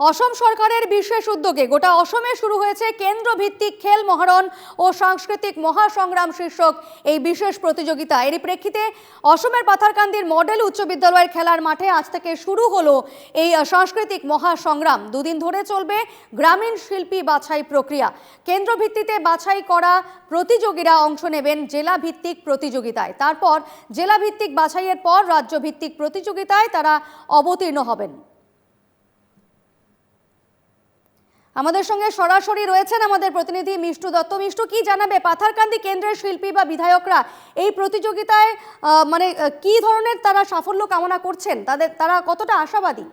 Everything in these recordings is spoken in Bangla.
অসম সরকারের বিশেষ উদ্যোগে গোটা অসমে শুরু হয়েছে কেন্দ্রভিত্তিক খেল মহারণ ও সাংস্কৃতিক মহাসংগ্রাম শীর্ষক এই বিশেষ প্রতিযোগিতা। এরই প্রেক্ষিতে অসমের পাথারকান্দির মডেল উচ্চ বিদ্যালয়ের খেলার মাঠে আজ থেকে শুরু হলো এই সাংস্কৃতিক মহাসংগ্রাম। দুদিন ধরে চলবে গ্রামীণ শিল্পী বাছাই প্রক্রিয়া। কেন্দ্র ভিত্তিতে বাছাই করা প্রতিযোগীরা অংশ নেবেন জেলা ভিত্তিক প্রতিযোগিতায়। তারপর জেলা ভিত্তিক বাছাইয়ের পর রাজ্য ভিত্তিক প্রতিযোগিতায় তারা অবতীর্ণ হবেন। আমাদের সঙ্গে সরাসরি রয়েছেন আমাদের প্রতিনিধি মিষ্টু দত্ত। মিষ্টু, কি জানাবে? পাথারকান্দি কেন্দ্রের শিল্পী বা বিধায়করা এই প্রতিযোগিতায় মানে কি ধরনের তারা সাফল্য কামনা করছেন? তাদের, তারা কতটা আশাবাদী?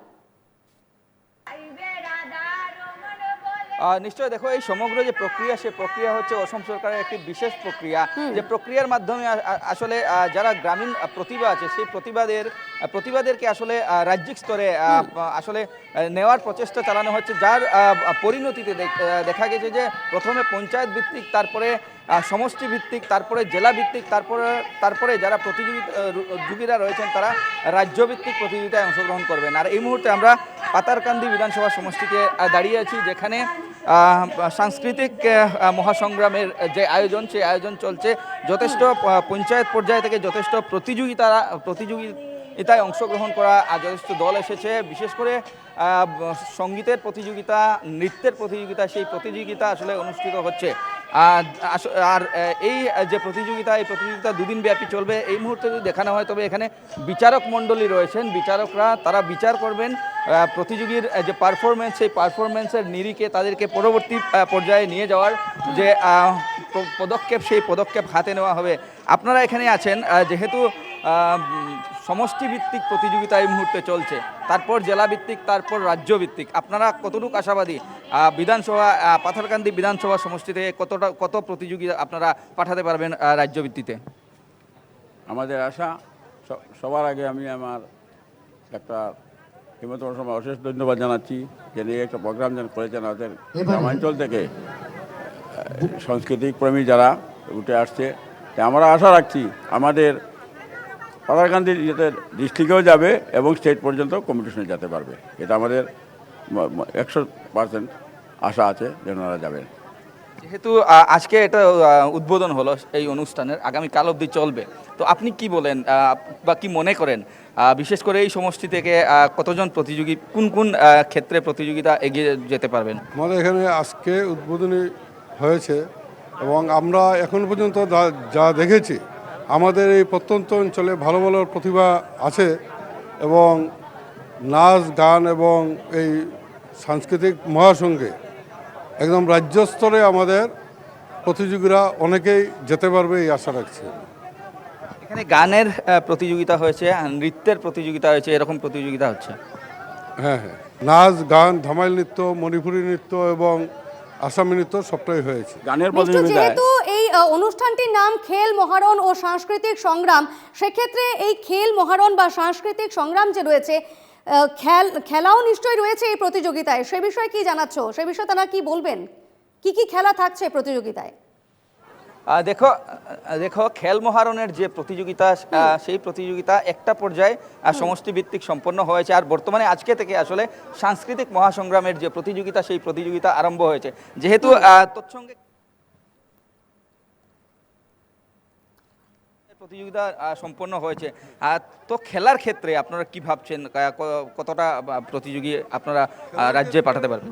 আহ, নিশ্চয়ই দেখো এই সমগ্র যে প্রক্রিয়া সে প্রক্রিয়া হচ্ছে অসম সরকারের একটি বিশেষ প্রক্রিয়া। যে প্রক্রিয়ার মাধ্যমে আসলে যারা গ্রামীণ প্রতিভা আছে সেই প্রতিবাদের প্রতিবাদেরকে আসলে রাজ্যিক স্তরে আসলে নেওয়ার প্রচেষ্টা চালানো হচ্ছে যার পরিণতিতে দেখা গেছে যে প্রথমে পঞ্চায়েত ভিত্তিক তারপরে সমষ্টি ভিত্তিক তারপরে জেলা ভিত্তিক তারপরে তারপরে যারা প্রতিযোগিতা যোগীরা রয়েছেন তারা রাজ্য ভিত্তিক প্রতিযোগিতায় অংশগ্রহণ করবেন। আর এই মুহূর্তে আমরা পাতারকান্দি বিধানসভা সমষ্টিতে দাঁড়িয়ে আছি যেখানে সাংস্কৃতিক মহাসংগ্রামের যে আয়োজন, সেই আয়োজন চলছে। যথেষ্ট পঞ্চায়েত পর্যায় থেকে যথেষ্ট প্রতিযোগিতা প্রতিযোগিতায় অংশগ্রহণ করা যথেষ্ট দল এসেছে। বিশেষ করে সঙ্গীতের প্রতিযোগিতা, নৃত্যের প্রতিযোগিতা, সেই প্রতিযোগিতা আসলে অনুষ্ঠিত হচ্ছে। আর এই যে প্রতিযোগিতা, এই প্রতিযোগিতা দুদিন ব্যাপী চলবে, এই মুহূর্তে যদি দেখানো হয়, তবে এখানে বিচারক মণ্ডলী রয়েছেন। বিচারকরা, তারা বিচার করবেন প্রতিযোগীর যে পারফরমেন্স সেই পারফরমেন্সের নিরিখে তাদেরকে পরবর্তী পর্যায়ে নিয়ে যাওয়ার যে পদক্ষেপ, সেই পদক্ষেপ হাতে নেওয়া হবে। আপনারা এখানে আছেন যেহেতু আহ, উম, সমষ্টি ভিত্তিক প্রতিযোগিতা এই মুহূর্তে চলছে। তারপর জেলাভিত্তিক তারপর রাজ্য ভিত্তিক আপনারা কতটুকু আশাবাদী? বিধানসভা পাথারকান্দি বিধানসভা সমষ্টি থেকে কতটা কত প্রতিযোগী আপনারা পাঠাতে পারবেন আহ, রাজ্য ভিত্তিতে আমাদের আশা সবার আগে আমি আমার ডাক্তার হিমন্ত শর্মা অশেষ ধন্যবাদ জানাচ্ছি যে নিয়ে একটা প্রোগ্রাম যেন করেছেন আমাদের গ্রামাঞ্চল থেকে সাংস্কৃতিক প্রেমী যারা উঠে আসছে। তা আমরা আশা রাখছি আমাদের পাতারকান্দি যাতে ডিস্ট্রিক্টেও যাবে এবং স্টেট পর্যন্ত কম্পিটিশনে যেতে পারবে। এটা আমাদের একশো পার্সেন্ট আশা আছে যেন ওরা যাবেন যেহেতু আজকে এটা উদ্বোধন হলো এই অনুষ্ঠানের আগামী কাল অবধি চলবে। তো আপনি কি বলেন বা কি মনে করেন বিশেষ করে এই সমষ্টি থেকে কতজন প্রতিযোগী কোন কোন ক্ষেত্রে প্রতিযোগিতা এগিয়ে যেতে পারবেন? আমাদের এখানে আজকে উদ্বোধনী হয়েছে এবং আমরা এখন পর্যন্ত যা- যা দেখেছি আমাদের এই প্রত্যন্ত অঞ্চলে ভালো ভালো প্রতিভা আছে এবং নাচ গান এবং এই সাংস্কৃতিক মহাসংঘে একদম রাজ্য স্তরে আমাদের প্রতিযোগীরা অনেকেই যেতে পারবে এই আশা রাখছি এখানে গানের প্রতিযোগিতা হয়েছে নৃত্যের প্রতিযোগিতা হয়েছে এরকম প্রতিযোগিতা হচ্ছে? হ্যাঁ হ্যাঁ। নাচ গান ধামাইল নৃত্য মণিপুরী নৃত্য এবং আসামি নৃত্য সবটাই হয়েছে। গানের মিষ্টু অনুষ্ঠানটির নাম খেল মহারণ ও সাংস্কৃতিক সংগ্রাম। সেক্ষেত্রে এই খেল মহারণ বা সাংস্কৃতিক সংগ্রাম যে রয়েছে খেল খেলাও নিশ্চয়ই রয়েছে এই প্রতিযোগিতায়। সে বিষয়ে কি জানাচ্ছ? সে বিষয়ে তারা কি বলবেন? কি কি খেলা থাকছে প্রতিযোগিতায়? দেখো দেখো খেল মহারণের যে প্রতিযোগিতা সেই প্রতিযোগিতা একটা পর্যায়ে আহ, সমষ্টি ভিত্তিক সম্পন্ন হয়েছে। আর বর্তমানে আজকে থেকে আসলে সাংস্কৃতিক মহাসংগ্রামের যে প্রতিযোগিতা সেই প্রতিযোগিতা আরম্ভ হয়েছে। যেহেতু তৎসঙ্গে প্রতিযোগিতা সম্পন্ন হয়েছে। আর তো খেলার ক্ষেত্রে আপনারা কি ভাবছেন? কতটা প্রতিযোগী আপনারা রাজ্যে পাঠাতে পারবেন?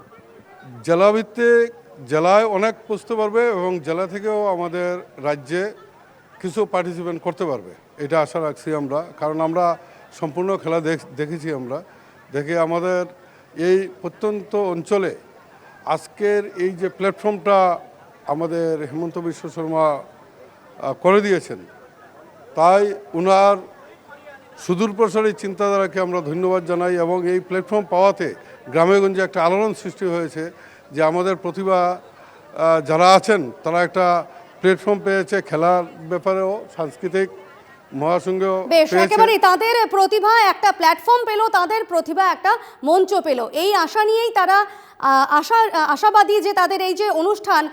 জেলাভিত্তিক জেলায় অনেক বুঝতে পারবে এবং জেলা থেকেও আমাদের রাজ্যে কিছু পার্টিসিপেন্ট করতে পারবে। এটা আশা রাখছি আমরা। কারণ আমরা সম্পূর্ণ খেলা দেখ- দেখেছি আমরা। দেখে আমাদের এই প্রত্যন্ত অঞ্চলে আজকের এই যে প্ল্যাটফর্মটা আমাদের হেমন্ত বিশ্ব শর্মা করে দিয়েছেন তাই উনার সুদূর প্রসারী চিন্তাধারাকে আমরা ধন্যবাদ জানাই এবং এই প্ল্যাটফর্ম পাওয়াতে গ্রামেগঞ্জে একটা আলোড়ন সৃষ্টি হয়েছে যে আমাদের প্রতিভা যারা আছেন তারা একটা প্ল্যাটফর্ম পেয়েছে খেলার ব্যাপারেও সাংস্কৃতিক মহাসংঘেও বেশ একেবারেই তাদের প্রতিভা একটা প্ল্যাটফর্ম পেল তাদের প্রতিভা একটা মঞ্চ পেল। এই আশা নিয়েই তারা আশা আশাবাদী যে তাদের এই যে অনুষ্ঠান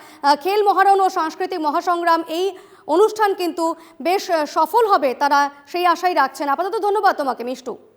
খেল মহারণ ও সাংস্কৃতিক মহাসংগ্রাম এই অনুষ্ঠান কিন্তু বেশ সফল হবে তারা সেই আশাই রাখছেন। আপাতত ধন্যবাদ তোমাকে মিষ্টু।